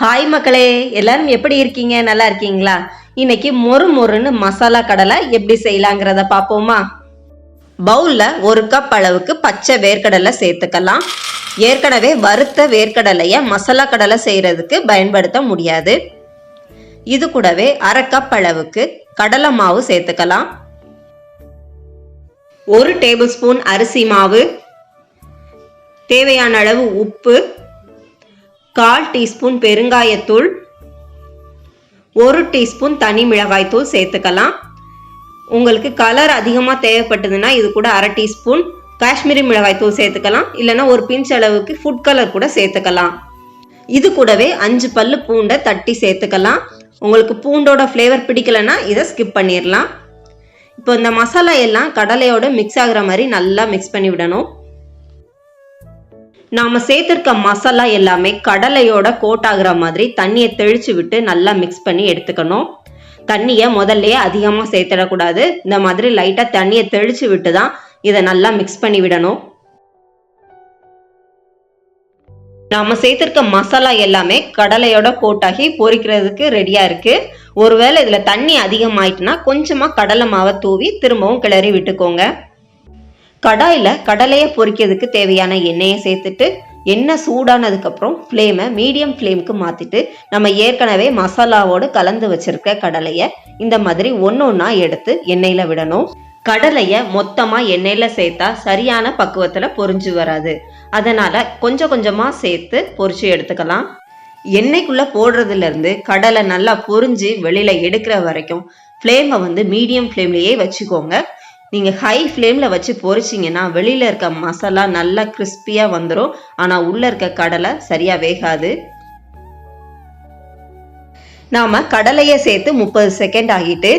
Hi மக்களே எல்லாரும் எப்படி இருக்கீங்க? நல்லா இருக்கீங்களா? இன்னைக்கு மொறு மொறுன்னு மசாலா கடலை எப்படி செய்யலாங்கிறத பார்ப்போமா? பவுலில் ஒரு கப் அளவுக்கு பச்சை வேர்க்கடலை சேர்த்துக்கலாம். ஏற்கனவே வறுத்த வேர்க்கடலையை மசாலா கடலை செய்கிறதுக்கு பயன்படுத்த முடியாது. இது கூடவே அரை கப் அளவுக்கு கடலை மாவு சேர்த்துக்கலாம். ஒரு டேபிள் ஸ்பூன் அரிசி மாவு. தேவையான அளவு உப்பு. கால் டீஸ்பூன் பெருங்காயத்தூள் ஒரு டீஸ்பூன் தனி மிளகாய்த்தூள் சேர்த்துக்கலாம். உங்களுக்கு கலர் அதிகமாக தேவைப்பட்டதுன்னா இது கூட அரை டீஸ்பூன் காஷ்மீரி மிளகாய்த்தூள் சேர்த்துக்கலாம். இல்லைன்னா ஒரு பிஞ்ச் அளவுக்கு ஃபுட் கலர் கூட சேர்த்துக்கலாம். இது கூடவே அஞ்சு பல்லு பூண்டை தட்டி சேர்த்துக்கலாம். உங்களுக்கு பூண்டோட ஃப்ளேவர் பிடிக்கலன்னா இதை ஸ்கிப் பண்ணிடலாம். இப்போ இந்த மசாலா எல்லாம் கடலையோட மிக்ஸ் ஆகுற மாதிரி நல்லா மிக்ஸ் பண்ணி விடணும். நாம் சேர்த்துருக்க மசாலா எல்லாமே கடலையோட கோட் ஆகுற மாதிரி தண்ணியை தெளித்து விட்டு நல்லா மிக்ஸ் பண்ணி எடுத்துக்கணும். தண்ணியை முதல்லையே அதிகமாக சேர்த்திடக்கூடாது. இந்த மாதிரி லைட்டாக தண்ணியை தெளித்து விட்டு தான் இதை நல்லா மிக்ஸ் பண்ணி விடணும். நாம் சேர்த்துருக்க மசாலா எல்லாமே கடலையோட கோட்டாகி பொரிக்கிறதுக்கு ரெடியாக இருக்குது ஒருவேளை இதில் தண்ணி அதிகமாயிட்டுனா கொஞ்சமாக கடலை மாவை தூவி திரும்பவும் கிளறி விட்டுக்கோங்க. கடாயில் கடலையை பொறிக்கிறதுக்கு தேவையான எண்ணெயை சேர்த்துட்டு எண்ணெய் சூடானதுக்கப்புறம் ஃப்ளேமை மீடியம் ஃப்ளேமுக்கு மாற்றிட்டு நம்ம ஏற்கனவே மசாலாவோடு கலந்து வச்சுருக்க கடலையை இந்த மாதிரி ஒன்று ஒன்றா எடுத்து எண்ணெயில் விடணும். கடலையை மொத்தமாக எண்ணெயில் சேர்த்தா சரியான பக்குவத்தில் பொரிஞ்சு வராது. அதனால் கொஞ்சம் கொஞ்சமாக சேர்த்து பொறிச்சு எடுத்துக்கலாம். எண்ணெய்க்குள்ளே போடுறதுலேருந்து கடலை நல்லா பொரிஞ்சு வெளியில் எடுக்கிற வரைக்கும் ஃப்ளேமை வந்து மீடியம் ஃப்ளேம்லேயே வச்சுக்கோங்க. நீங்கள் ஹை ஃப்ளேமில் வச்சு பொரிச்சிங்கன்னா வெளியில் இருக்க மசாலா நல்லா கிறிஸ்பியாக வந்துடும் ஆனால் உள்ளே இருக்க கடலை சரியாக வேகாது. நாம் கடலையை சேர்த்து முப்பது செகண்ட் ஆகிட்டு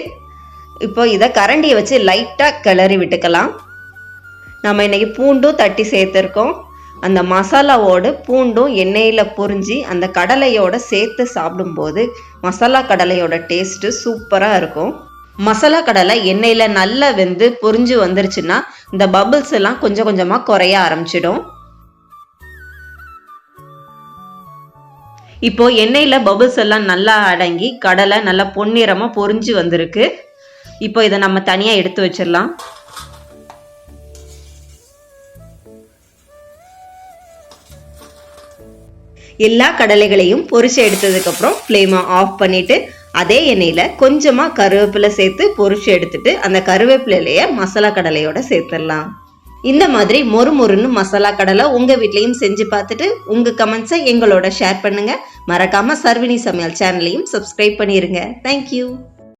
இப்போ இதை கரண்டியை வச்சு லைட்டாக கிளறி விட்டுக்கலாம். நம்ம இன்னைக்கு பூண்டும் தட்டி சேர்த்துருக்கோம். அந்த மசாலாவோடு பூண்டும் எண்ணெயில் பொரிஞ்சு அந்த கடலையோட சேர்த்து சாப்பிடும்போது மசாலா கடலையோட டேஸ்ட்டு சூப்பராக இருக்கும். மசாலா கடலை எண்ணெயில் நல்லா வெந்து பொரிஞ்சு வந்துருச்சுன்னா இந்த பபிள்ஸ் எல்லாம் கொஞ்சம் கொஞ்சமாக குறைய ஆரம்பிச்சிடும். இப்போ எண்ணெயில் பபிள்ஸ் எல்லாம் நல்லா அடங்கி கடலை நல்லா பொன்னிறமாக பொரிஞ்சு வந்திருக்கு. இப்போ இதை நம்ம தனியாக எடுத்து வச்சிடலாம். எல்லா கடலைகளையும் பொரிச்சு எடுத்ததுக்கப்புறம் ஃப்ளேமை ஆஃப் பண்ணிவிட்டு அதே எண்ணெயில் கொஞ்சமாக கருவேப்பிலை சேர்த்து பொரிச்சு எடுத்துட்டு அந்த கருவேப்பிலையிலேயே மசாலா கடலையோட சேர்த்துடலாம். இந்த மாதிரி மொறு மொறுன்னு மசாலா கடலை உங்கள் வீட்லேயும் செஞ்சு பார்த்துட்டு உங்கள் கமெண்ட்ஸை எங்களோட ஷேர் பண்ணுங்கள் மறக்காமல் சர்வினி சமையல் சேனலையும் சப்ஸ்கிரைப் பண்ணிடுங்க தேங்க்யூ